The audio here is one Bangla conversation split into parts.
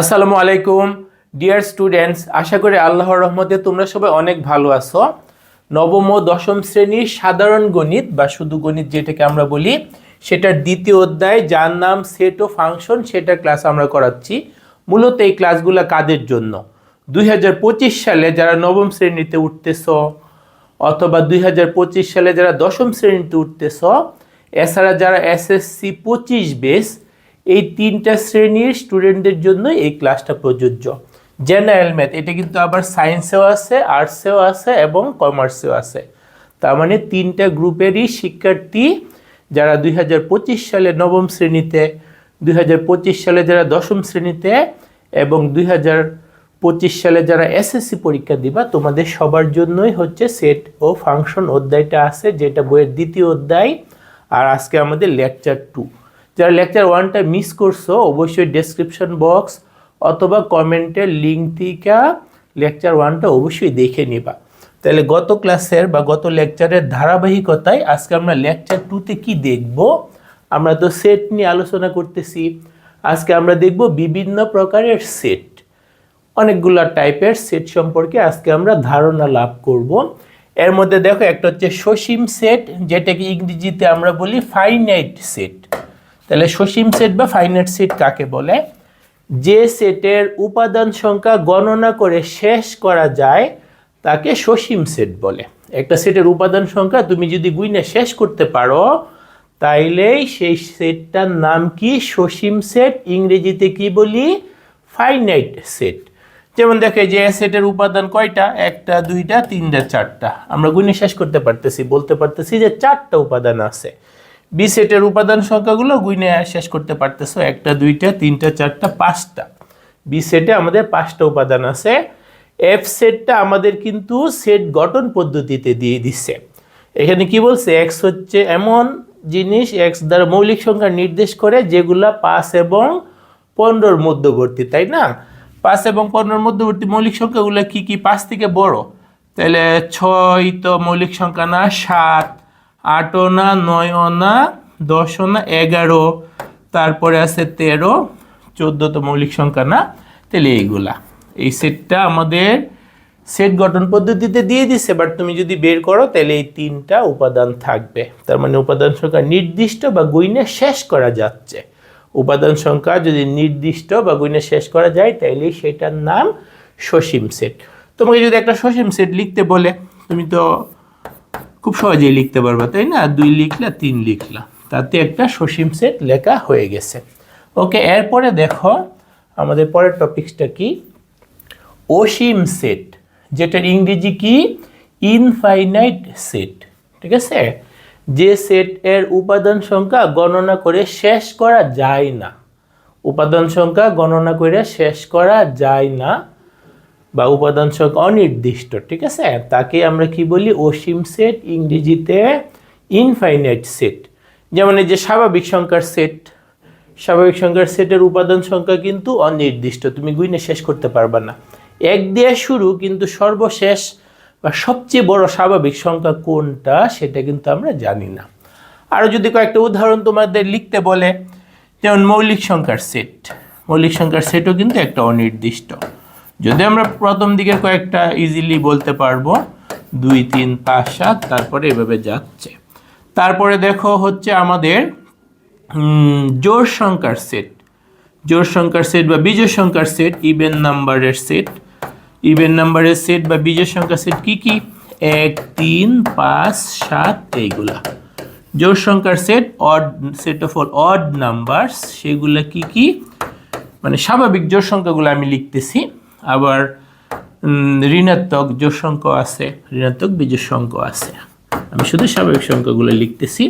আসসালামু আলাইকুম। ডিয়ার স্টুডেন্টস আশা করি আল্লাহর রহমতে তোমরা সবাই অনেক ভালো আছো। নবম ও দশম শ্রেণির সাধারণ গণিত বা শুধু গণিত যেটাকে আমরা বলি, সেটার দ্বিতীয় অধ্যায়, যার নাম সেট ও ফাংশন সেটার ক্লাস আমরা করাচ্ছি মূলত এই ক্লাসগুলো কাদের জন্য? দুই হাজার পঁচিশ সালে যারা নবম শ্রেণীতে উঠতেছ অথবা দুই হাজার পঁচিশ সালে যারা দশম শ্রেণীতে উঠতেছ, এছাড়া যারা এসএসসি পঁচিশ বেস এই তিনটা শ্রেণির স্টুডেন্টদের জন্য এই ক্লাসটা প্রযোজ্য। জেনারেল ম্যাথ এটা কিন্তু আবার সায়েন্সেও আছে আর্টসেও আছে এবং কমার্সেও আছে। তার মানে তিনটা গ্রুপেরই শিক্ষার্থী যারা দুই হাজার পঁচিশ সালে নবম শ্রেণীতে, দুই হাজার পঁচিশ সালে যারা দশম শ্রেণীতে এবং দুই সালে যারা এসএসসি পরীক্ষা দিবা, তোমাদের সবার জন্যই হচ্ছে সেট ও ফাংশন অধ্যায়টা আছে, যেটা বইয়ের দ্বিতীয় অধ্যায় আর আজকে আমাদের লেকচার টু যারা লেকচার ওয়ানটা মিস করছ, অবশ্যই ডেসক্রিপশন বক্স অথবা কমেন্টের লিঙ্ক থেকে লেকচার ওয়ানটা অবশ্যই দেখে নিবা। তাহলে গত ক্লাসের বা গত লেকচারের ধারাবাহিকতায় আজকে আমরা লেকচার টুতে কি দেখব? আমরা তো সেট নিয়ে আলোচনা করতেছি। আজকে আমরা দেখব বিভিন্ন প্রকারের সেট অনেকগুলো টাইপের সেট সম্পর্কে আজকে আমরা ধারণা লাভ করব। এর মধ্যে দেখো, একটা হচ্ছে সসীম সেট যেটাকে ইংরেজিতে আমরা বলি ফাইনাইট সেট তাহলে সসীম সেট বা ফাইনাইট সেট কাকে বলে? যে সেটের উপাদান সংখ্যা গণনা করে শেষ করা যায়, তাকে সসীম সেট বলে। একটা সেটের উপাদান সংখ্যা তুমি যদি গুইনে শেষ করতে পারো তাইলেই সেই সেটটার নাম কি? সসীম সেট ইংরেজিতে কি বলি? ফাইনাইট সেট যেমন দেখে যে সেটের উপাদান কয়টা? একটা, দুইটা, তিনটা, চারটা। আমরা গুণে শেষ করতে পারতেছি, বলতে পারতেছি যে চারটা উপাদান আছে। বি সেটের উপাদান সংখ্যাগুলো গুণে শেষ করতে পারতেছো একটা, দুইটা, তিনটা, চারটা, পাঁচটা। বি সেটে আমাদের পাঁচটা উপাদান আছে। এফ সেটটা আমাদের কিন্তু সেট গঠন পদ্ধতিতে দিয়ে দিচ্ছে এখানে কি বলছে? এক্স হচ্ছে এমন জিনিস এক্স দ্বারা মৌলিক সংখ্যা নির্দেশ করে যেগুলা পাঁচ এবং পনেরোর মধ্যবর্তী, তাই না? পাঁচ এবং পনেরোর মধ্যবর্তী মৌলিক সংখ্যাগুলো কি কি? পাঁচ থেকে বড়। তাহলে ছয় তো মৌলিক সংখ্যা না, সাত। আট না নয় না দশ না এগারো। তারপরে আছে তেরো চোদ্দ তো মৌলিক সংখ্যা না? তাহলে এইগুলা। এই সেটটা আমাদের সেট গঠন পদ্ধতিতে দিয়ে দিছে বাট তুমি যদি বের করো, তাহলে এই তিনটা উপাদান থাকবে। তার মানে উপাদান সংখ্যা নির্দিষ্ট বা গুইনে শেষ করা যাচ্ছে। উপাদান সংখ্যা যদি নির্দিষ্ট বা গুইনে শেষ করা যায়, তাইলে সেটার নাম সসীম সেট। তোমাকে যদি একটা সসীম সেট লিখতে বলে, তুমি তো খুব সহজেই লিখতে পারবা, তাই না? দুই লিখলা, তিন লিখলা। তাতে একটা সসীম সেট লেখা হয়ে গেছে। ওকে, এরপরে দেখো আমাদের পরের টপিকসটা কি? অসীম সেট, যেটার ইংরেজি কি? ইনফাইনাইট সেট, ঠিক আছে? যে সেট এর উপাদান সংখ্যা গণনা করে শেষ করা যায় না। উপাদান সংখ্যা গণনা করে শেষ করা যায় না। বা উপাদান সংখ্যা অনির্দিষ্ট, ঠিক আছে? তাকে আমরা কি বলি? অসীম সেট ইংরেজিতে ইনফাইনাইট সেট যেমন এই যে স্বাভাবিক সংখ্যার সেট স্বাভাবিক সংখ্যার সেটের উপাদান সংখ্যা কিন্তু অনির্দিষ্ট, তুমি গুইনে শেষ করতে পারবা না। এক দিয়ে শুরু, কিন্তু সর্বশেষ বা সবচেয়ে বড় স্বাভাবিক সংখ্যা কোনটা, সেটা কিন্তু আমরা জানি না। আরও যদি কয়েকটা উদাহরণ তোমাদের লিখতে বলে, যেমন মৌলিক সংখ্যার সেট মৌলিক সংখ্যার সেটও কিন্তু একটা অনির্দিষ্ট। যদি আমরা প্রথম দিকের কয়েকটা ইজিলি বলতে পারব, দুই, তিন, পাঁচ, সাত, তারপরে এভাবে যাচ্ছে। তারপরে দেখো হচ্ছে আমাদের জোড় সংখ্যার সেট জোড় সংখ্যার সেট বা বিজয় সংখ্যার সেট ইভেন নাম্বারের সেট ইভেন নাম্বারের সেট বা বিজয় সংখ্যার সেট কি কি? এক, তিন, পাঁচ, সাত, এইগুলা। জোড় সংখ্যার set odd set of all odd numbers সেগুলা কি কি? মানে স্বাভাবিক জোড় সংখ্যাগুলো আমি লিখতেছি। আবার ঋণাত্মক জোড় সংখ্যা আছে, ঋণাত্মক সংখ্যা আছে। আমি শুধু স্বাভাবিক সংখ্যাগুলো লিখতেছি,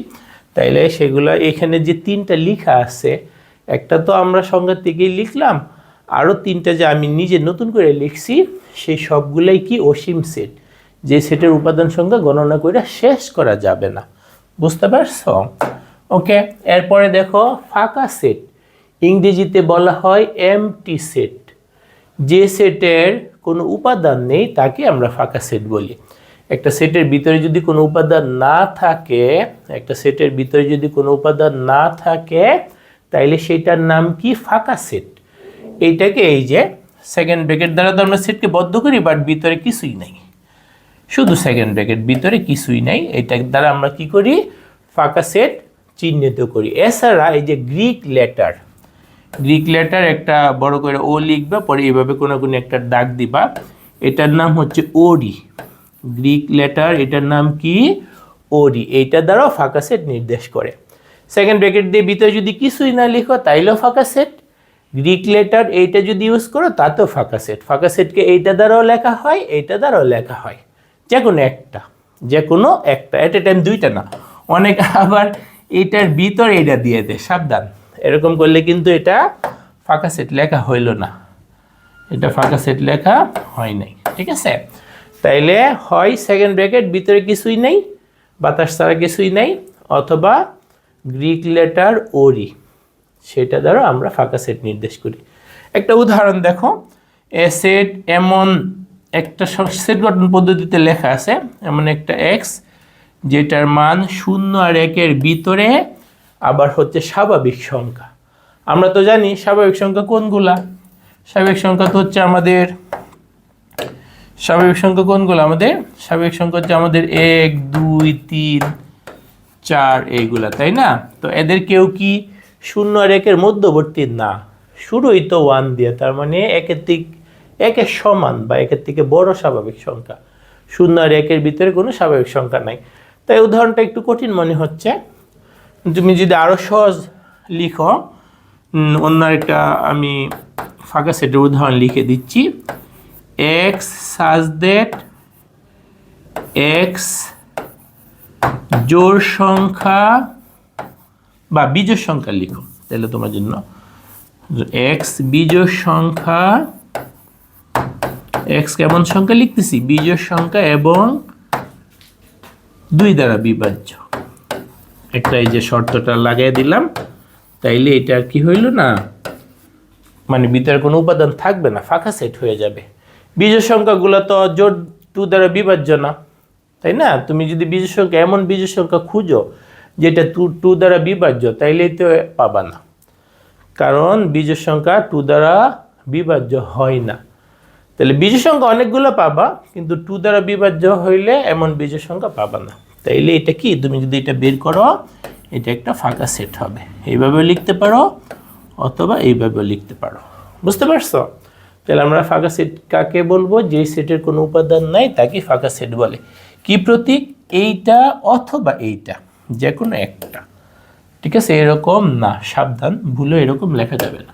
তাইলে সেগুলো এখানে যে তিনটা লেখা আছে, একটা তো আমরা সংখ্যা থেকেই লিখলাম আরও তিনটা যে আমি নিজে নতুন করে লিখছি, সেই সবগুলাই কি অসীম সেট? যে সেটের উপাদান সংখ্যা গণনা করে শেষ করা যাবে না। বুঝতে পারছ? ওকে এরপরে দেখো, ফাঁকা সেট। ইংরেজিতে বলা হয় এমটি সেট যে সেটের কোনো উপাদান নেই, তাকে আমরা ফাঁকা সেট বলি। একটা সেটের ভিতরে যদি কোনো উপাদান না থাকে, একটা সেটের ভিতরে যদি কোনো উপাদান না থাকে, তাইলে সেটার নাম কি? ফাঁকা সেট। এইটাকে এই যে সেকেন্ড ব্র্যাকেট দ্বারা তো আমরা সেটকে বদ্ধ করি বাট ভিতরে কিছুই নাই। শুধু সেকেন্ড ব্র্যাকেট ভিতরে কিছুই নাই। এটা দ্বারা আমরা কি করি? ফাঁকা সেট চিহ্নিত করি। এছাড়া এই যে গ্রিক লেটার গ্রিক লেটার একটা বড় করে ও লিখবা, পরে এভাবে কোনো কোনো একটা দাগ দিবা। এটার নাম হচ্ছে ওরি গ্রিক লেটার এটার নাম কি? ওরি এইটা দ্বারাও ফাঁকা সেট নির্দেশ করে। সেকেন্ড ব্র্যাকেট দিয়ে ভিতরে যদি কিছুই না লিখো, তাইলেও ফাঁকা সেট গ্রিক লেটার এইটা যদি ইউজ করো, তাতেও ফাঁকা সেট ফাঁকা সেটকে এইটা দ্বারাও লেখা হয়, এইটা দ্বারাও লেখা হয়। যে কোনো একটা। যে কোনো একটা। এট এ টাইম দুইটা না। অনেক আবার এটার ভিতর এইটা দিয়ে দেয়। সাবধান। এরকম করলে কিন্তু এটা ফাঁকা সেট লেখা হইল না। এটা ফাঁকা সেট লেখা হয় নাই, ঠিক আছে? তাইলে হয় সেকেন্ড ব্র্যাকেট ভিতরে কিছুই নেই, বাতাস ছাড়া কিছুই নেই, অথবা গ্রিক লেটার ওরি সেটা দ্বারা আমরা ফাঁকা সেট নির্দেশ করি। একটা উদাহরণ দেখো এ সেট এমন একটা সেট গঠন পদ্ধতিতে লেখা আছে, এমন একটা এক্স যেটার মান শূন্য আর একের ভিতরে আবার হচ্ছে স্বাভাবিক সংখ্যা। আমরা তো জানি স্বাভাবিক সংখ্যা কোনগুলা? স্বাভাবিক সংখ্যা তো হচ্ছে আমাদের স্বাভাবিক সংখ্যা কোনগুলো? আমাদের স্বাভাবিক সংখ্যা হচ্ছে আমাদের এক, দুই, তিন, চার এইগুলা, তাই না? তো এদের কেউ কি শূন্য আর একের মধ্যবর্তী? না। শুরুই তো ওয়ান দিয়ে, তার মানে একের দিক একের সমান বা একের থেকে বড় স্বাভাবিক সংখ্যা। শূন্য আর একের ভিতরে কোনো স্বাভাবিক সংখ্যা নাই। তাই উদাহরণটা একটু কঠিন মনে হচ্ছে। তুমি যদি আরও সহজ লিখো অন্য একটা আমি ফাঁকা সেটের উদাহরণ লিখে দিচ্ছি। এক্স সাজ দ্যাট এক্স জোর সংখ্যা বা বিজোড় সংখ্যা লিখো, তাহলে তোমার জন্য। এক্স বিজোড় সংখ্যা এক্স কেমন সংখ্যা লিখতেছি, বিজোড় সংখ্যা এবং দুই দ্বারা বিভাজ্য। একটা এই যে শর্তটা লাগিয়ে দিলাম, তাইলে এটা আর কি হইল না? মানে ভিতরে কোনো উপাদান থাকবে না, ফাঁকা সেট হয়ে যাবে। বীজের সংখ্যাগুলো তো জোর টু দ্বারা বিভাজ্য না, তাই না? তুমি যদি বীজের সংখ্যা, এমন বীজের সংখ্যা খুঁজো, যেটা টু টু দ্বারা বিভাজ্য, তাইলেই তো পাবা না। কারণ বীজের সংখ্যা টু দ্বারা বিভাজ্য হয় না। তাহলে বীজের সংখ্যা অনেকগুলো পাবা, কিন্তু টু দ্বারা বিভাজ্য হইলে এমন বীজের সংখ্যা পাবা না। তাইলে এটা কি? তুমি যদি এটা বের করো, এটা একটা ফাঁকা সেট হবে। এইভাবে লিখতে পারো, অথবা এইভাবে লিখতে পারো। বুঝতে পারছ? তাহলে আমরা ফাঁকা সেট কাকে বলব? যে সেটের কোনো উপাদান নাই, তাকে ফাঁকা সেট বলে। কি প্রতীক? এইটা অথবা এইটা যে কোনো একটা। ঠিক আছে? এরকম না, সাবধান ভুলে এরকম লেখা যাবে না।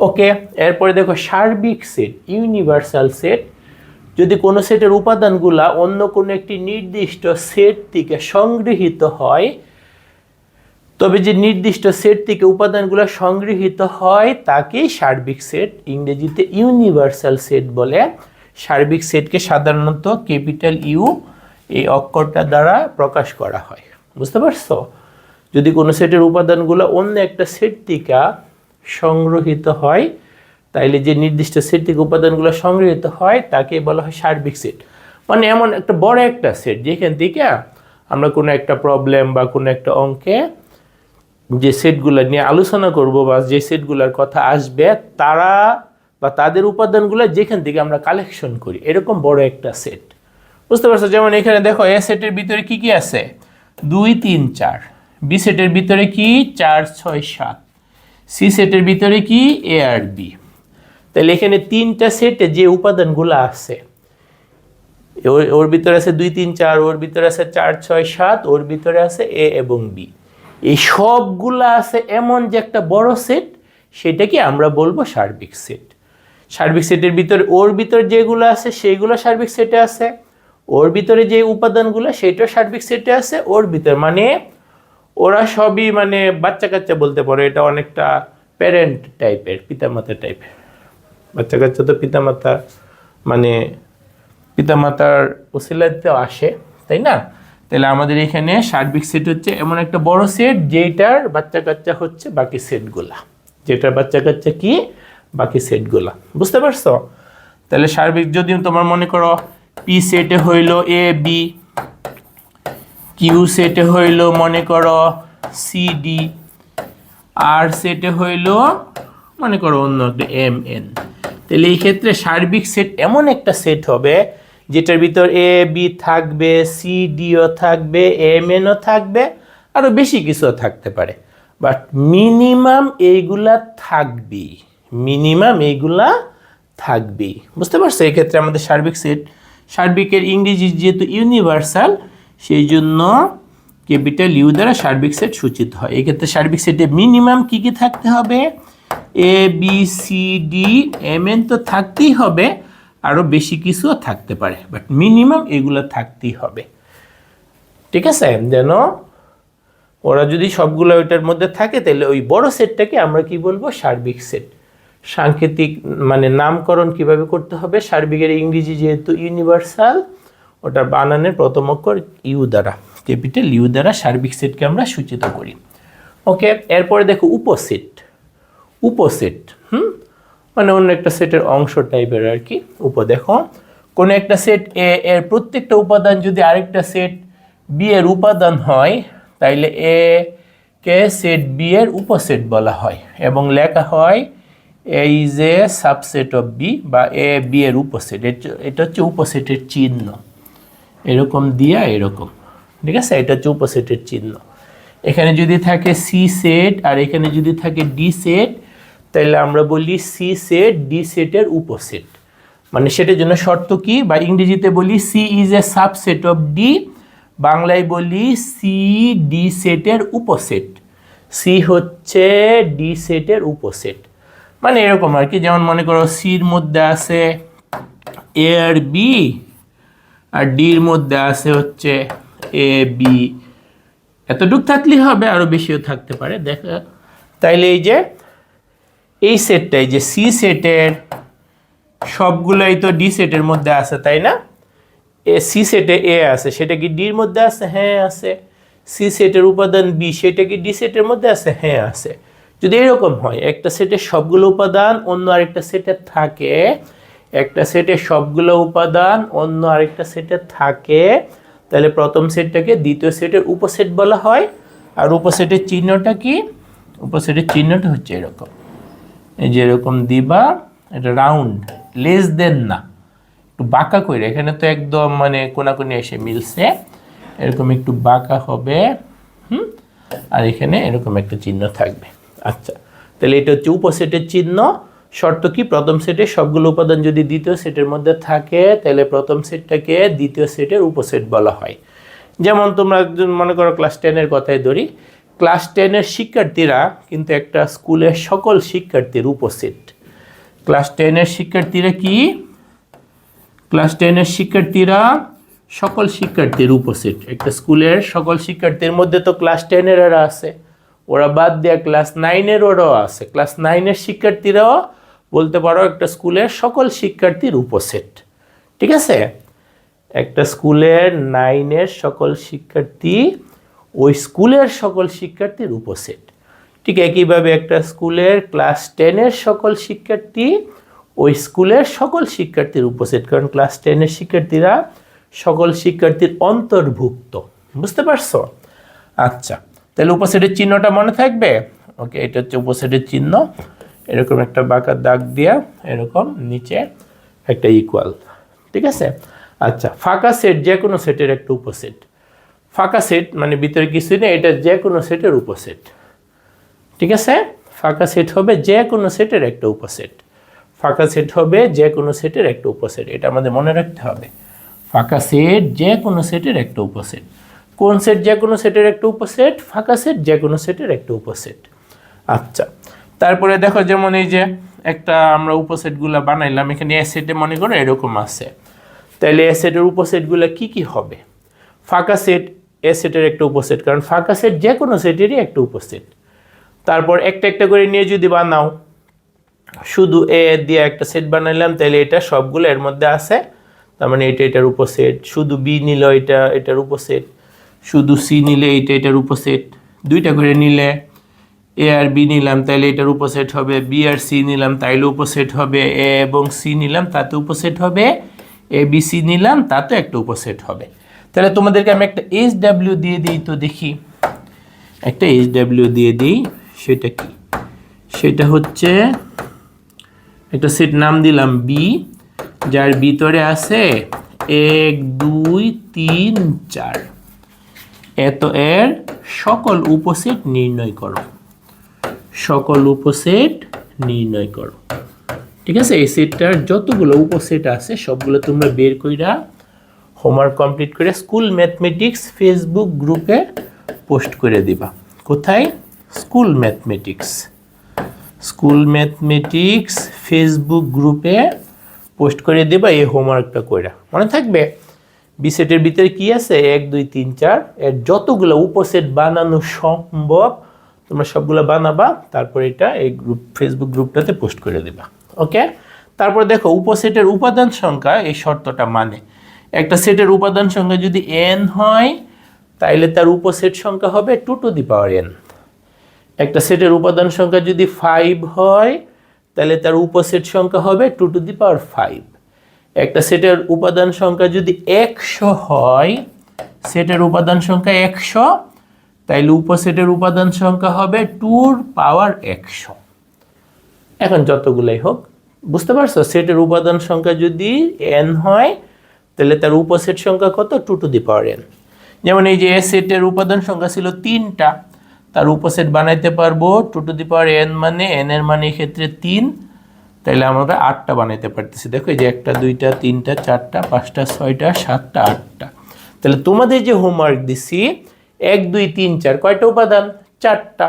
ওকে, এরপরে দেখো সার্বিক সেট, ইউনিভার্সাল সেট। যদি কোনো সেটের উপাদানগুলা অন্য কোনো একটি নির্দিষ্ট সেট থেকে সংগৃহীত হয়, তবে যে নির্দিষ্ট সেট থেকে উপাদানগুলো সংগৃহীত হয়, তাকেই সার্বিক সেট, ইংরেজিতে ইউনিভার্সাল সেট বলে। সার্বিক সেটকে সাধারণত ক্যাপিটাল ইউ এই অক্ষরটা দ্বারা প্রকাশ করা হয়। বুঝতে পারছ? যদি কোনো সেটের উপাদানগুলো অন্য একটা সেট থেকে সংগ্রহীত হয় তাইলে যে নির্দিষ্ট সেট থেকে উপাদানগুলো সংগৃহীত হয়, তাকে বলা হয় সার্বিক সেট। মানে এমন একটা বড় একটা সেট, যেখান থেকে আমরা কোনো একটা প্রবলেম বা কোনো একটা অঙ্কে যে সেটগুলো নিয়ে আলোচনা করব বা যে সেটগুলোর কথা আসবে, তারা বা তাদের উপাদানগুলো যেখান থেকে আমরা কালেকশন করি, এরকম বড় একটা সেট। বুঝতে পারছ? যেমন এখানে দেখো এ সেটের ভিতরে কি কি আছে? দুই, তিন, চার। বি সেটের ভিতরে কি? চার, ছয়, সাত। সি সেটের ভিতরে কি? এ আর বি তাহলে এখানে তিনটা সেটে যে উপাদানগুলো আছে ওর ভিতরে আছে দুই, তিন, চার, ওর ভিতরে আছে চার, ছয়, সাত, ওর ভিতরে আছে এ এবং বি। এই সবগুলা আছে এমন যে একটা বড় সেট সেটাকে আমরা বলব সার্বিক সেট সার্বিক সেটের ভিতরে, ওর ভিতরে যেগুলো আছে সেইগুলো সার্বিক সেটে আছে। ওর ভিতরে যে উপাদানগুলো, সেটাও সার্বিক সেটে আছে। ওর ভিতরে মানে ওরা সবই মানে বাচ্চা কাচ্চা বলতে পারো, এটা অনেকটা প্যারেন্ট টাইপের পিতামাতা টাইপের বাচ্চা কাচ্চা তো পিতামাতা মানে পিতামাতার ওসিলাতে আসে, তাই না? তাহলে আমাদের এখানে সার্বিক সেট হচ্ছে এমন একটা বড় সেট যেটার বাচ্চা কাচ্চা হচ্ছে বাকি সেটগুলা যেটার বাচ্চা কাচ্চা কি? বাকি সেটগুলা বুঝতে পারছ? তাহলে সার্বিক যদি তোমার মনে করো পি সেটে হইল এ বি কিউ সেটে হইল মনে করো সি ডি আর সেটে হইল মনে করো অন্য এম এন তাহলে এই ক্ষেত্রে সার্বিক সেট এমন একটা সেট হবে, যেটার ভিতর এ বি থাকবে সি ডিও থাকবে এম এনও থাকবে আরও বেশি কিছুও থাকতে পারে। বাট মিনিমাম এইগুলা থাকবেই মিনিমাম এইগুলা থাকবেই। বুঝতে পারছ? এই ক্ষেত্রে আমাদের সার্বিক সেট সার্বিকের ইংরেজি যেহেতু ইউনিভার্সাল সেই জন্য ক্যাপিটাল ইউ দ্বারা সার্বিক সেট সূচিত হয়। এক্ষেত্রে সার্বিক সেটে মিনিমাম কি কি থাকতে হবে? A B C D M N তো থাকতেই হবে। আরও বেশি কিছুও থাকতে পারে। বাট মিনিমাম এগুলো থাকতেই হবে। ঠিক আছে? যেন ওরা যদি সবগুলো ওইটার মধ্যে থাকে, তাহলে ওই বড় সেটটাকে আমরা কি বলব? সার্বিক সেট। সাংকেতিক মানে নামকরণ কীভাবে করতে হবে? সার্বিকের ইংরেজি যেহেতু ইউনিভার্সাল ওটার বানানের প্রথম অক্ষর ইউ দ্বারা। ক্যাপিটাল ইউ দ্বারা সার্বিক সেটকে আমরা সূচিত করি। ওকে, এরপরে দেখো উপসেট। উপসেট, হুম? মানে অন্য একটা সেটের অংশ টাইপের আর কি উপ দেখো কোনো একটা সেট এ এর প্রত্যেকটা উপাদান যদি আরেকটা সেট বি এর উপাদান হয়, তাইলে এ কে সেট বি এর উপসেট বলা হয় এবং লেখা হয় A is a subset of B বা এ বি এর উপসেট। এটা হচ্ছে উপসেটের চিহ্ন। এরকম দিয়া এরকম, ঠিক আছে? এটা হচ্ছে উপসেটের চিহ্ন। এখানে যদি থাকে সি সেট আর এখানে যদি থাকে ডি সেট তাহলে আমরা বলি সি সেট ডি সেটের উপসেট। মানে সেটার জন্য শর্ত কি? বা ইংরেজিতে বলি C is a subset of D বাংলায় বলি সি ডি সেটের উপসেট। সি হচ্ছে ডি সেটের উপসেট। মানে এরকম আর কি, যেমন মনে করো সির মধ্যে আছে এ আর বি আর ডির মধ্যে আছে হচ্ছে এ বি এতটুক থাকলেই হবে আরও বেশিও থাকতে পারে, দেখা। তাইলে এই যে এই সেটটাই যে সি সেটের সবগুলোই তো ডি সেটের মধ্যে আছে, তাই না? এ সি সেটে এ আছে, সেটা কি ডির মধ্যে আছে? হ্যাঁ আছে। সি সেটের উপাদান বি, সেটা কি ডি সেটের মধ্যে আছে? হ্যাঁ আছে। যদি এরকম হয়, একটা সেটের সবগুলো উপাদান, অন্য আরেকটা সেটে থাকে, একটা সেটের সবগুলো উপাদান, অন্য আরেকটা সেটে থাকে, তাহলে প্রথম সেটটাকে দ্বিতীয় সেটের উপসেট বলা হয়। আর উপসেটের চিহ্নটা কি? উপসেটের চিহ্নটা হচ্ছে এরকম। এই যে এরকম দিবা, এটা রাউন্ড লেস দেন না। একটু বাঁকা করে এখানে তো একদম মানে কোনাকুনি এসে মিলছে। এরকম একটু বাঁকা হবে, হুম? আর এখানে এরকম একটা চিহ্ন থাকবে। আচ্ছা তাহলে এটা হচ্ছে উপসেটের চিহ্ন। শর্ত কি? প্রথম সেটে সবগুলো উপাদান যদি দ্বিতীয় সেটের মধ্যে থাকে, তাহলে প্রথম সেটটাকে দ্বিতীয় সেটের উপসেট বলা হয়। যেমন তোমরা মনে করো ক্লাস টেনের কথাই ধরি ক্লাস টেনের শিক্ষার্থীরা কিন্তু একটা স্কুলের সকল শিক্ষার্থীর উপসেট ক্লাস টেনের শিক্ষার্থীরা কি? ক্লাস টেনের শিক্ষার্থীরা সকল শিক্ষার্থীর উপসেট একটা স্কুলের সকল শিক্ষার্থীর মধ্যে তো ক্লাস টেনের এরা আছে। ওরা বাদ দেওয়া ক্লাস নাইনের ওরাও আছে। ক্লাস নাইনের শিক্ষার্থীরাও বলতে পারো একটা স্কুলের সকল শিক্ষার্থীর উপসেট ঠিক আছে? একটা স্কুলের নাইনের সকল শিক্ষার্থী ওই স্কুলের সকল শিক্ষার্থীর উপসেট। ঠিক একইভাবে একটা স্কুলের ক্লাস টেনের সকল শিক্ষার্থী, ওই স্কুলের সকল শিক্ষার্থীর উপসেট, কারণ ক্লাস টেনের শিক্ষার্থীরা সকল শিক্ষার্থীর অন্তর্ভুক্ত। বুঝতে পারছ? আচ্ছা তাহলে উপসেটের চিহ্নটা মনে থাকবে? ওকে, এটা হচ্ছে উপসেটের চিহ্ন। এরকম একটা বাঁকা দাগ দিয়া এরকম নিচে একটা ইকুয়াল ঠিক আছে? আচ্ছা ফাঁকা সেট যে কোনো সেটের একটা উপসেট। ফাঁকা সেট মানে ভিতরে কিছু নেই, এটা যে কোনো সেটের উপসেট ঠিক আছে? ফাঁকা সেট হবে যে কোনো সেটের একটা উপসেট ফাঁকা সেট হবে যে কোনো সেটের একটা উপসেট এটা আমাদের মনে রাখতে হবে। ফাঁকা সেট যে কোনো সেটের একটা উপসেট কোন সেট যে কোনো সেটের একটা উপসেট ফাঁকা সেট যে কোনো সেটের একটা উপসেট আচ্ছা তারপরে দেখো যেমন এই যে একটা আমরা উপসেটগুলো বানাইলাম, এখানে এ সেটে মনে করো এরকম আছে। তাহলে এ সেটের উপসেটগুলো কি কি হবে? ফাঁকা সেট এ সেটের একটা উপসেট, কারণ ফাঁকা সেট যে কোনো সেটেরই একটা উপসেট। তারপর একটা একটা করে নিয়ে যদি বানাও, শুধু এ দিয়ে একটা সেট বানাইলাম, তাহলে এটা সবগুলো এর মধ্যে আছে। তার মানে এটা এটার উপসেট, শুধু বি নিল এটা, এটার উপসেট, শুধু সি নিলে এটা এটার উপসেট, দুইটা করে নিলে এ আর বি নিলাম, তাহলে এটার উপসেট হবে, বি আর সি নিলাম, তাইলে উপসেট হবে এ এবং সি নিলাম, তাতে উপসেট হবে, এ বি সি নিলাম, তাতে একটা উপসেট হবে। তাহলে তোমাদেরকে আমি একটা এইচ ডাব্লিউ দিয়ে দিই তো দেখি। একটা এইচ ডাব্লিউ দিয়ে দিই, সেটা কি? সেটা হচ্ছে, একটা সেট নাম দিলাম বি যার ভিতরে আছে এক, দুই, তিন, চার। এত এর সকল উপসেট নির্ণয় করো। সকল উপসেট নির্ণয় করো। ঠিক আছে? এই সেটটার যতগুলো উপসেট আছে, সবগুলো তোমরা বের কইরা হোমওয়ার্ক কমপ্লিট করে স্কুল ম্যাথমেটিক্স ফেসবুক গ্রুপে পোস্ট করে দিবা। কোথায়? School mathematics school mathematics Facebook গ্রুপে পোস্ট করে দেবা এই হোমওয়ার্কটা কইরা। মনে থাকবে? বিসেটের ভিতরে কি আছে? এক, দুই, তিন, চার। এর যতগুলো উপসেট বানানো সম্ভব, তোমরা সবগুলো বানাবা, তারপর এটা এই গ্রুপ ফেসবুক গ্রুপটাতে পোস্ট করে দেবা। ওকে তারপর দেখো উপসেটের উপাদান সংখ্যা এই শর্তটা মানে। একটা সেটের উপাদান সংখ্যা যদি এন হয়, তাইলে তার উপসেট সংখ্যা হবে two to the power N একটা সেটের উপাদান সংখ্যা যদি ফাইভ হয় তাহলে তার উপসেট সংখ্যা হবে two to the power five একটা সেটের উপাদান সংখ্যা যদি একশো হয়, সেটের উপাদান সংখ্যা একশো, তাইলে উপসেটের উপাদান সংখ্যা হবে টুর পাওয়ার একশো। এখন যতগুলাই হোক, বুঝতে পারছ? সেটের উপাদান সংখ্যা যদি এন হয় তাহলে তার উপসেট সংখ্যা কত? Two to the power N যেমন এই যে এ সেটের উপাদান সংখ্যা ছিল তিনটা, তার উপসেট বানাইতে পারব two to the power N মানে এন এর মানে ক্ষেত্রে তিন তাহলে আমরা আটটা বানাইতে পারতেছি। দেখো এই যে একটা, দুইটা, তিনটা, চারটা, পাঁচটা, ছয়টা, সাতটা, আটটা। তাহলে তোমাদের যে হোমওয়ার্ক দিছি, এক, দুই, তিন, চার, কয়টা উপাদান? চারটা।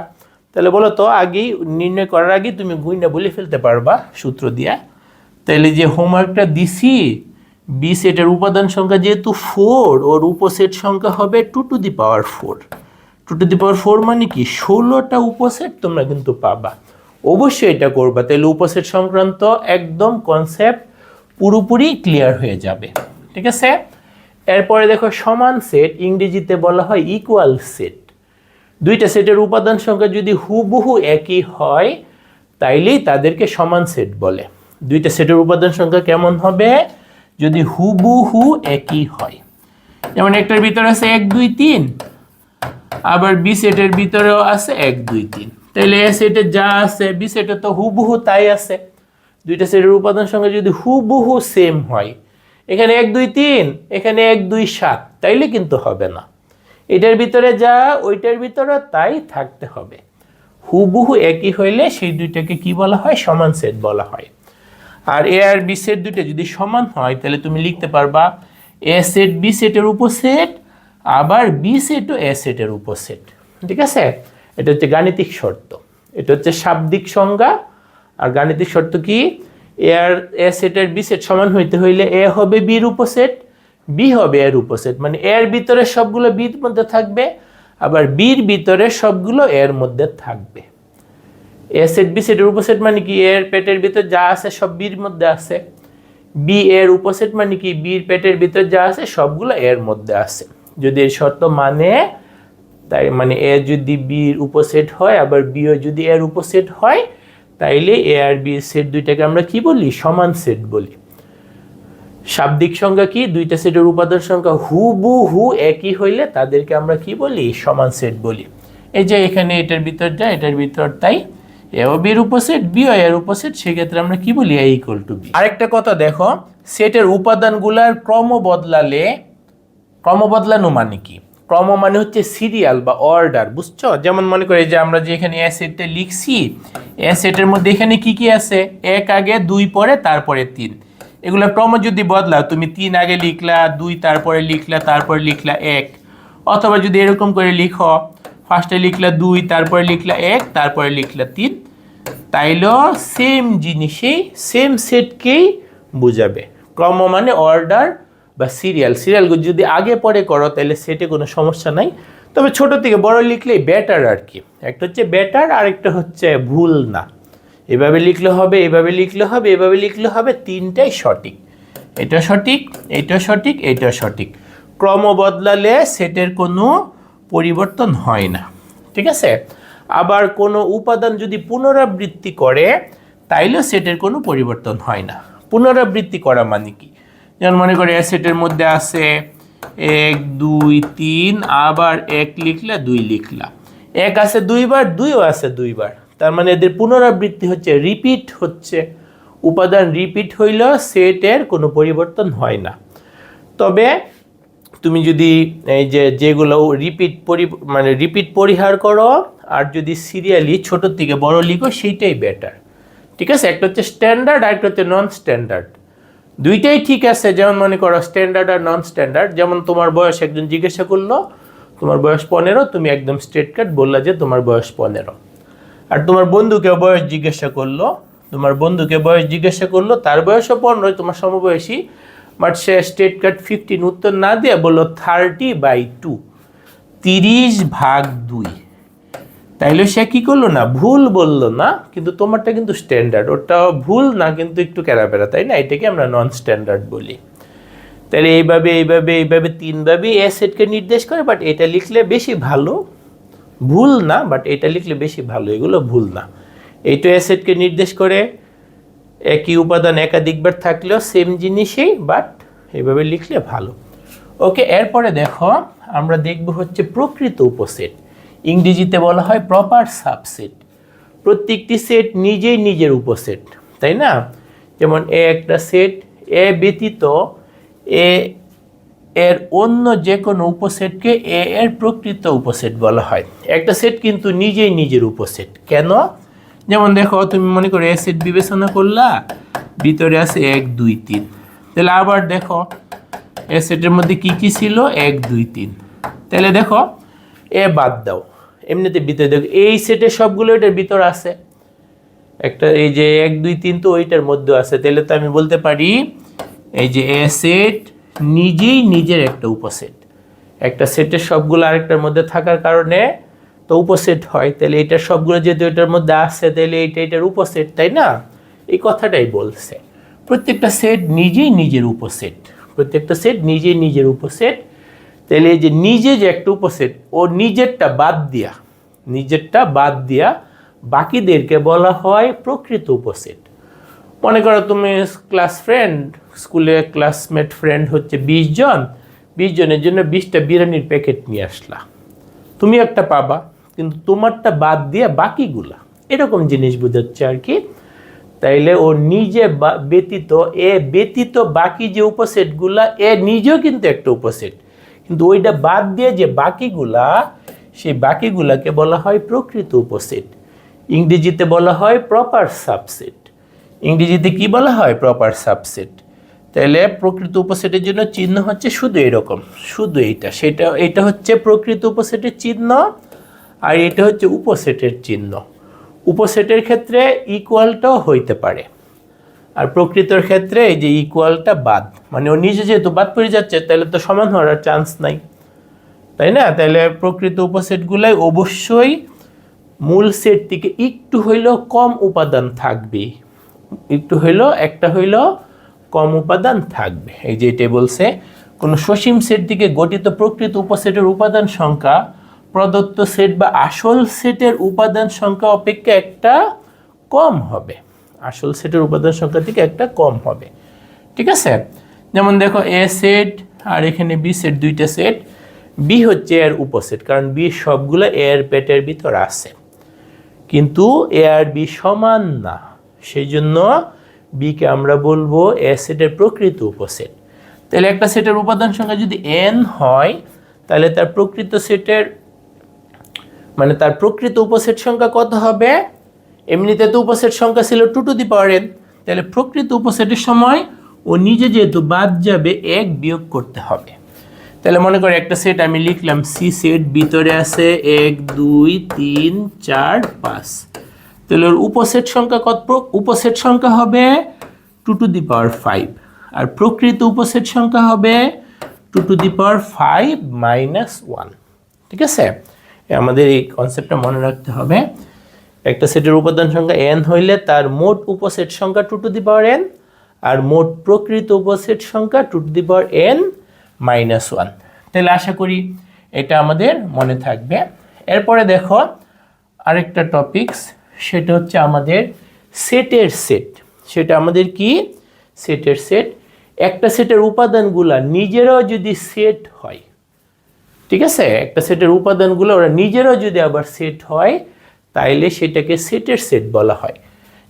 তাহলে বলো তো, আগেই নির্ণয় করার আগে তুমি গুইনা বলে ফেলতে পারবা, সূত্র দিয়া। তাহলে যে হোমওয়ার্কটা দিছি বি সেটের উপাদান সংখ্যা যেহেতু ফোর ওর উপসেট সংখ্যা হবে two to the power four two to the power four মানে কি? ষোলোটা উপসেট তোমরা কিন্তু পাবা। অবশ্যই এটা করবা, তাহলে উপসেট সংক্রান্ত একদম কনসেপ্ট পুরোপুরি ক্লিয়ার হয়ে যাবে। ঠিক আছে? এরপরে দেখো সমান সেট ইংরেজিতে বলা হয় ইকুয়াল সেট দুইটা সেটের উপাদান সংখ্যা যদি হুবহু একই হয়, তাইলেই তাদেরকে সমান সেট বলে। দুইটা সেটের উপাদান সংখ্যা কেমন হবে? যদি হুবহু একই হয়। যেমন একটার ভিতরে আছে এক, দুই, তিন, আবার বি সেটের ভিতরেও আছে এক, দুই, তিন। তাহলে এ সেটে যা আছে, বি সেটে তো হুবহু তাই আছে। দুইটা সেটের উপাদান সঙ্গে যদি হুবহু সেম হয়, এখানে এক, দুই, তিন, এখানে এক, দুই, সাত, তাইলে কিন্তু হবে না। এটার ভিতরে যা, ওইটার ভিতরে তাই থাকতে হবে। হুবহু একই হইলে সেই দুইটাকে কি বলা হয়? সমান সেট বলা হয়। আর এ আর বি সেট দুইটা যদি সমান হয়, তাহলে তুমি লিখতে পারবা এ সেট বি সেটের উপসেট, আবার বি সেটও এ সেটের উপসেট। ঠিক আছে? এটা হচ্ছে গাণিতিক শর্ত। এটা হচ্ছে শাব্দিক সংজ্ঞা। আর গাণিতিক শর্ত কি? এ আর এ সেটের বি সেট সমান হইতে হইলে এ হবে বির উপসেট বি হবে এর উপসেট। মানে এর ভিতরে সবগুলো বির মধ্যে থাকবে, আবার বির ভিতরে সবগুলো এর মধ্যে থাকবে। এ সেট বি সেটের উপসেট মানে কি? এর পেটের ভিতর যা আছে সব বির মধ্যে আছে। বি এর উপসেট মানে কি? বির পেটের ভিতর যা আছে সবগুলো এর মধ্যে আছে। যদি এই শর্ত মানে তাই মানে এ যদি বির উপসেট হয়, আবার বিও যদি এর উপসেট হয়, তাইলে এ আর বি সেট দুইটাকে আমরা কি বলি? সমান সেট বলি। শাব্দিক সংখ্যা কি? দুইটা সেটের উপাদান সংখ্যা হুবু হু একই হইলে তাদেরকে আমরা কি বলি? সমান সেট বলি। এই যে এখানে এটার ভিতর যা, এটার ভিতর তাই এও বির উপসেট বিও এর উপসেট, সেক্ষেত্রে আমরা কি বলি? এ ইকুয়াল টু বি আরেকটা কথা দেখো, সেটের উপাদানগুলার ক্রম বদলালে ক্রম বদলানো মানে কি? ক্রম মানে হচ্ছে সিরিয়াল বা অর্ডার বুঝছ? যেমন মনে করে যে আমরা যে এখানে এ সেটে লিখছি এ সেটের মধ্যে এখানে কি কি আছে? এক আগে, দুই পরে, তারপরে তিন। এগুলো ক্রম যদি বদলাও, তুমি তিন আগে লিখলা, দুই তারপরে লিখলা তারপরে লিখলা এক। অথবা যদি এরকম করে লিখো ফার্স্টে লিখলা দুই, তারপরে লিখলা এক, তারপরে লিখলা তিন তাইলেও সেম জিনিসেই সেম সেটকেই বোঝাবে। ক্রম মানে অর্ডার বা সিরিয়াল সিরিয়ালগুলো যদি আগে পরে করো তাহলে সেটে কোনো সমস্যা নাই। তবে ছোট থেকে বড় লিখলেই বেটার আর কি। একটা হচ্ছে বেটার আর একটা হচ্ছে ভুল না। এভাবে লিখলে হবে, এভাবে লিখলে হবে, এভাবে লিখলে হবে, তিনটাই সঠিক। এটা সঠিক এটা সঠিক এটা সঠিক। ক্রম বদলালে সেটের কোনো পরিবর্তন হয় না। ঠিক আছে? আবার কোনো উপাদান যদি পুনরাবৃত্তি করে তাইলেও সেটের কোনো পরিবর্তন হয় না। পুনরাবৃত্তি করা মানে কি? যেমন মনে করে সেটের মধ্যে আছে এক, দুই, তিন, আবার এক লিখলা দুই লিখলা এক আছে দুইবার, দুইও আছে দুইবার। তার মানে এদের পুনরাবৃত্তি হচ্ছে, রিপিট হচ্ছে। উপাদান রিপিট হইলেও সেটের কোনো পরিবর্তন হয় না। তবে তুমি যদি এই যে যেগুলো রিপিট পরি মানে রিপিট পরিহার করো, আর যদি সিরিয়ালি ছোট থেকে বড় লিখো, সেইটাই বেটার ঠিক আছে? একটা হচ্ছে স্ট্যান্ডার্ড আর একটা হচ্ছে নন স্ট্যান্ডার্ড দুইটাই ঠিক আছে, যেমন মনে করো স্ট্যান্ডার্ড আর নন স্ট্যান্ডার্ড যেমন তোমার বয়স, একজন জিজ্ঞাসা করল, তোমার বয়স পনেরো? তুমি একদম স্ট্রেট কাট বললা যে, তোমার বয়স পনেরো। আর তোমার বন্ধুকে বয়স জিজ্ঞাসা করল, তোমার বন্ধুকে বয়স জিজ্ঞাসা করল, তার বয়সও পনেরো, তোমার সমবয়সী। বাট সে স্টেট কাট ফিফটিন উত্তর না দিয়ে বলল থার্টি বাই টু তিরিশ ভাগ দুই। তাইলে সে কি করল না? ভুল বলল না, কিন্তু তোমারটা কিন্তু স্ট্যান্ডার্ড ওটা ভুল না, কিন্তু একটু ক্যারাপেরা তাই না? এটাকে আমরা নন স্ট্যান্ডার্ড বলি। তাহলে এইভাবে এইভাবে এইভাবে তিনভাবে এ সেটকে নির্দেশ করে বাট এটা লিখলে বেশি ভালো। ভুল না বাট এটা লিখলে বেশি ভালো, এগুলো ভুল না। এই এইটা অ্যাসেটকে নির্দেশ করে একই উপাদান একাধিকবার থাকলেও সেম জিনিসই বাট এইভাবে লিখলে ভালো। ওকে এরপরে দেখো, আমরা দেখব হচ্ছে প্রকৃত উপসেট। ইংরেজিতে বলা হয় প্রপার সাবসেট প্রত্যেকটি সেট নিজেই নিজের উপসেট, তাই না? যেমন এ একটা সেট এ ব্যতীত এ, এর অন্য যে কোনো উপসেটকে এ এর প্রকৃত উপসেট বলা হয়। একটা সেট কিন্তু নিজেই নিজের উপসেট। কেন? যেমন দেখো, তুমি মনে করো সেট বিবেচনা করলা, ভিতরে আছে এক, দুই, তিন। তাহলে আবার দেখো সেটের মধ্যে কি কি ছিল? এক, দুই, তিন। তাহলে দেখো, এ বাদ দাও। এমনিতে ভিতরে দেখো, এই সেটের সবগুলো এটার ভিতর আছে। একটা এই যে এক, দুই, তিন তো ওইটার মধ্যে আছে। তাহলে তো আমি বলতে পারি, এই যে এ সেট নিজেই নিজের একটা উপসেট। একটা সেটের সবগুলো আরেকটার মধ্যে থাকার কারণে তো উপসেট হয়। তাহলে এটা সবগুলো যেহেতু এটার মধ্যে আসছে তাহলে এটা এটার উপসেট তাই না? এই কথাটাই বলছে। প্রত্যেকটা সেট নিজেই নিজের উপসেট প্রত্যেকটা সেট নিজেই নিজের উপসেট তাহলে যে নিজে যে একটা উপসেট ও নিজেরটা বাদ দিয়া, নিজেরটা বাদ দিয়া বাকিদেরকে বলা হয় প্রকৃত উপসেট মনে করো তুমি ক্লাস ফ্রেন্ড স্কুলে ক্লাসমেট ফ্রেন্ড হচ্ছে বিশ জন, বিশ জনের জন্য বিশটা বিরিয়ানির প্যাকেট নিয়ে আসলা। তুমি একটা পাবা। কিন্তু তোমারটা বাদ দিয়ে বাকিগুলা। এরকম জিনিস বোঝাচ্ছে আর কি। তাইলে ও নিজে ব্যতীত, এ ব্যতীত বাকি যে উপসেটগুলা, এ নিজেও কিন্তু একটা উপসেট। কিন্তু ওইটা বাদ দিয়ে যে বাকিগুলা, সেই বাকিগুলাকে বলা হয় প্রকৃত উপসেট। ইংরেজিতে বলা হয় প্রপার সাবসেট ইংরেজিতে কি বলা হয়? প্রপার সাবসেট তাহলে প্রকৃত উপসেটের জন্য চিহ্ন হচ্ছে শুধু এরকম, শুধু এইটা। সেটা, এটা হচ্ছে প্রকৃত উপসেটের চিহ্ন। আর এটা হচ্ছে উপসেটের চিহ্ন। উপসেটের ক্ষেত্রে ইকুয়ালটাও হইতে পারে। আর প্রকৃতর ক্ষেত্রে এই যে ইকুয়ালটা বাদ মানে ও নিজে যেহেতু বাদ পড়ে যাচ্ছে, তাহলে তো সমান হওয়ার চান্স নাই। তাই না? তাহলে প্রকৃত উপসেটগুলাই অবশ্যই মূল সেট থেকে একটু হইলেও কম উপাদান থাকবে। একটু হইলেও, একটা হইলেও কম উপাদান থাকবে। এই যে এটা বলছে কোনো সসীম সেট থেকে গঠিত প্রকৃত উপসেটের উপাদান সংখ্যা প্রদত্ত সেট বা আসল সেটের উপাদান সংখ্যা অপেক্ষা একটা কম হবে। আসল সেটের উপাদান সংখ্যা থেকে একটা কম হবে। ঠিক আছে? যেমন দেখো এ সেট আর এখানে বি সেট, দুইটা সেট। বি হচ্ছে এর উপসেট, কারণ বি সবগুলো এর পেটের ভিতর আছে। কিন্তু এ আর বি সমান না। সেই জন্য বিকে আমরা বলব এ সেটের প্রকৃত উপসেট। তাহলে একটা সেটের উপাদান সংখ্যা যদি এন হয়, তাহলে তার প্রকৃত সেটের মানে তার প্রকৃত উপসেট সংখ্যা কত হবে? এমনিতে তো উপসেট সংখ্যা ছিল two to the power N তাহলে প্রকৃত উপসেটের সময় ও নিজে যেহেতু বাদ যাবে, এক বিয়োগ করতে হবে। তাহলে মনে করো একটা সেট আমি লিখলাম সি সেট ভিতরে আছে এক, দুই, তিন, চার, পাঁচ। তাহলে ওর উপসেট সংখ্যা কত উপসেট সংখ্যা হবে two to the power five আর প্রকৃত উপসেট সংখ্যা হবে two to the power five minus one ঠিক আছে? আমাদের এই কনসেপ্টটা মনে রাখতে হবে। একটা সেটের উপাদান সংখ্যা এন হইলে তার মোট উপসেট সংখ্যা two to the power N আর মোট প্রকৃত উপসেট সংখ্যা two to the power N minus one তাহলে আশা করি এটা আমাদের মনে থাকবে। এরপরে দেখো আরেকটা টপিকস সেটা হচ্ছে আমাদের সেটের সেট সেটা আমাদের কি? সেটের সেট একটা সেটের উপাদানগুলা নিজেরাও যদি সেট হয় ঠিক আছে? একটা সেটের উপাদানগুলো ওরা নিজেরাও যদি আবার সেট হয়, তাইলে সেটাকে সেটের সেট বলা হয়।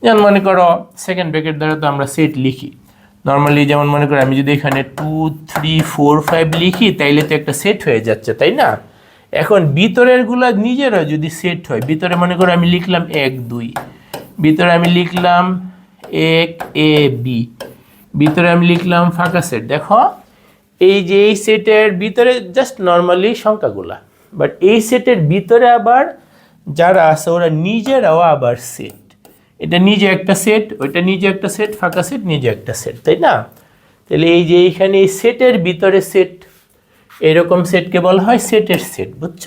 যেমন মনে করো সেকেন্ড ব্র্যাকেট দ্বারা তো আমরা সেট লিখি। নর্মালি যেমন মনে করো, আমি যদি এখানে টু থ্রি ফোর ফাইভ লিখি, তাইলে তো একটা সেট হয়ে যাচ্ছে, তাই না? এখন ভিতরেরগুলো নিজেরা যদি সেট হয়, ভিতরে মনে করো আমি লিখলাম এক, দুই। ভিতরে আমি লিখলাম এক, এ, বি। ভিতরে আমি লিখলাম ফাঁকা সেট দেখো এই যে এই সেটের ভিতরে জাস্ট নর্মালি সংখ্যাগুলা। বাট এই সেটের ভিতরে আবার যারা আছে, ওরা নিজেরাও আবার সেট এটা নিজে একটা সেট ওইটা নিজে একটা সেট ফাঁকা সেট নিজে একটা সেট তাই না? তাহলে এই যে এইখানে এই সেটের ভিতরে সেট এরকম সেটকে বলা হয় সেটের সেট বুঝছ?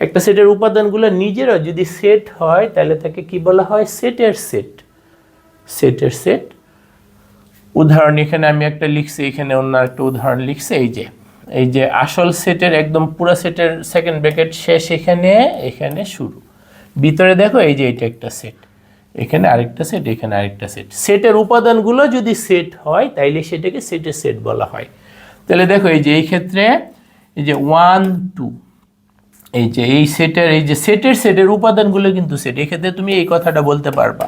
একটা সেটের উপাদানগুলো নিজেরও যদি সেট হয়, তাহলে তাকে কি বলা হয়? সেটের সেট সেটের সেট উদাহরণ এখানে আমি একটা লিখছি, এখানে অন্য একটা উদাহরণ লিখছে, এই যে এই যে আসল সেটের একদম পুরো সেটের সেকেন্ড ব্র্যাকেট শেষ এখানে এখানে শুরু। ভিতরে দেখো এই যে এটা একটা সেট এখানে আরেকটা সেট এখানে আরেকটা সেট সেটের উপাদানগুলো যদি সেট হয়, তাইলে সেটাকে সেটের সেট বলা হয়। তাহলে দেখো এই যে এই ক্ষেত্রে, এই যে ওয়ান টু এই যে এই সেটের, এই যে সেটের সেটের উপাদানগুলো কিন্তু সেট এক্ষেত্রে তুমি এই কথাটা বলতে পারবা।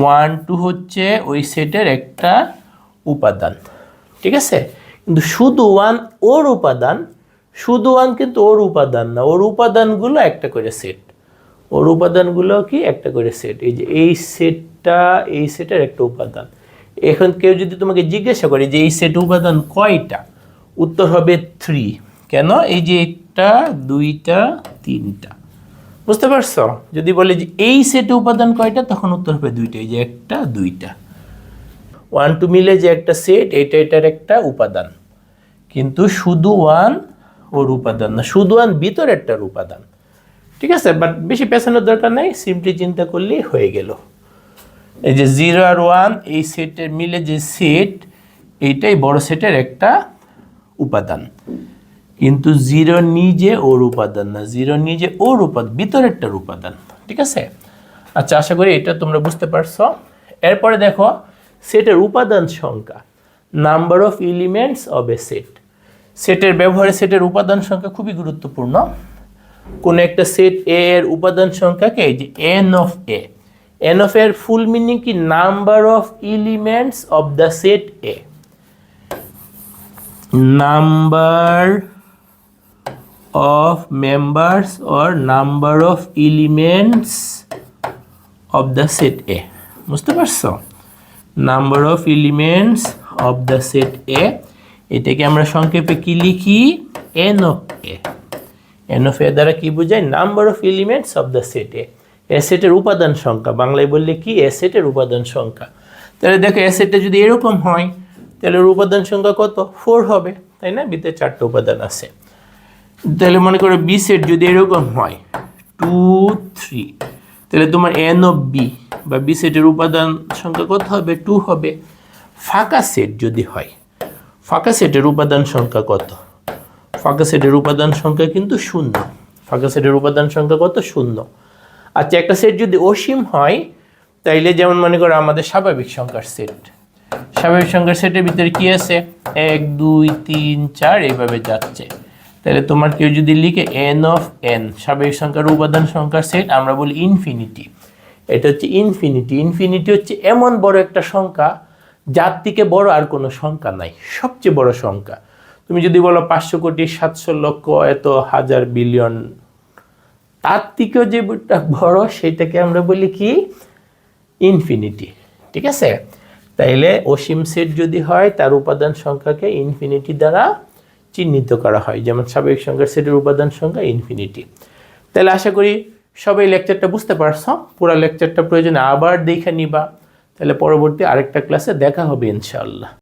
ওয়ান টু হচ্ছে ওই সেটের একটা উপাদান। ঠিক আছে? কিন্তু শুধু ওয়ান ওর উপাদান, শুধু ওয়ান কিন্তু ওর উপাদান না, ওর উপাদানগুলো একটা করে সেট ওর উপাদানগুলো কি? একটা করে সেট এই যে এই সেটটা এই সেটের একটা উপাদান। এখন কেউ যদি তোমাকে জিজ্ঞাসা করে যে এই সেট উপাদান কয়টা? উত্তর হবে থ্রি কেন? এই যে একটা, দুইটা, তিনটা। বুঝতে পারছ? যদি বলে যে এই সেটে উপাদান কয়টা, তখন উত্তর হবে দুইটা, এই যে একটা, দুইটা। ওয়ান টু মিলে যে একটা সেট এটা, এটার একটা উপাদান। কিন্তু শুধু ওয়ান ওর উপাদান না, শুধু ওয়ান ভিতর ভিতরেরটার উপাদান। ঠিক আছে? বাট বেশি পেছানোর দরকার নেই সিম্পলি চিন্তা করলেই হয়ে গেল। এই যে জিরো আর ওয়ান এই সেটের মিলে যে সেট এইটাই বড় সেটের একটা উপাদান। কিন্তু জিরো নিজে ওর উপাদান না, জিরো নিজে ওর উপাদান ভিতরেরটার উপাদান, ঠিক আছে? আচ্ছা আশা করি এটা তোমরা বুঝতে পারছ। এরপরে দেখো, সেটের উপাদান সংখ্যা number of elements of A set সেটের ব্যবহারে সেটের উপাদান সংখ্যা খুবই গুরুত্বপূর্ণ। কোন একটা সেট এ এর উপাদান সংখ্যাকে যে N of A N of এর ফুল মিনিং কি? Number of elements of the set A number of members or number of elements of the set A. বুঝতে পারছ? Number of elements of the set A এটাকে আমরা সংক্ষেপে কি লিখি? N of A N of A দ্বারা কি বোঝায়? Number of elements of the set A A সেটের উপাদান সংখ্যা। বাংলায় বললে কি? এ সেটের উপাদান সংখ্যা। তাহলে দেখো এ সেটটা যদি এরকম হয়, তাহলে উপাদান সংখ্যা কত? ফোর হবে। তাই না? বিতে চারটে উপাদান আছে। তাহলে মনে করো বি সেট যদি এরকম হয় টু থ্রি তাহলে তোমার এন অফ বি বা বি সেটের উপাদান সংখ্যা কত হবে? টু হবে। ফাঁকা সেট যদি হয়, ফাঁকা সেটের উপাদান সংখ্যা কত? ফাঁকা সেটের উপাদান সংখ্যা কিন্তু শূন্য। ফাঁকা সেটের উপাদান সংখ্যা কত? শূন্য। আচ্ছা একটা সেট যদি অসীম হয়, তাইলে যেমন মনে করো আমাদের স্বাভাবিক সংখ্যার সেট স্বাভাবিক সংখ্যার সেটের ভিতরে কি আছে? এক, দুই, তিন, চার এইভাবে যাচ্ছে। তাহলে তোমার কেউ যদি লিখে এন অফ এন স্বাভাবিক সংখ্যার উপাদান সংখ্যার সেট, আমরা বলি ইনফিনিটি এটা হচ্ছে ইনফিনিটি ইনফিনিটি হচ্ছে এমন বড় একটা সংখ্যা, যার থেকে বড় আর কোনো সংখ্যা নাই, সবচেয়ে বড় সংখ্যা। তুমি যদি বলো পাঁচশো কোটি, সাতশো লক্ষ, এত হাজার বিলিয়ন তার থেকেও যে বড়, সেটাকে আমরা বলি কি? ইনফিনিটি ঠিক আছে? তাইলে অসীম সেট যদি হয়, তার উপাদান সংখ্যাকে ইনফিনিটি দ্বারা চিহ্নিত করা হয়, যেমন স্বাভাবিক সংখ্যার সেটের উপাদান সংখ্যা ইনফিনিটি তাহলে আশা করি সবাই লেকচারটা বুঝতে পারছ, পুরো লেকচারটা প্রয়োজনে আবার দেখে নিবা। তাহলে পরবর্তী আরেকটা ক্লাসে দেখা হবে ইনশাআল্লাহ।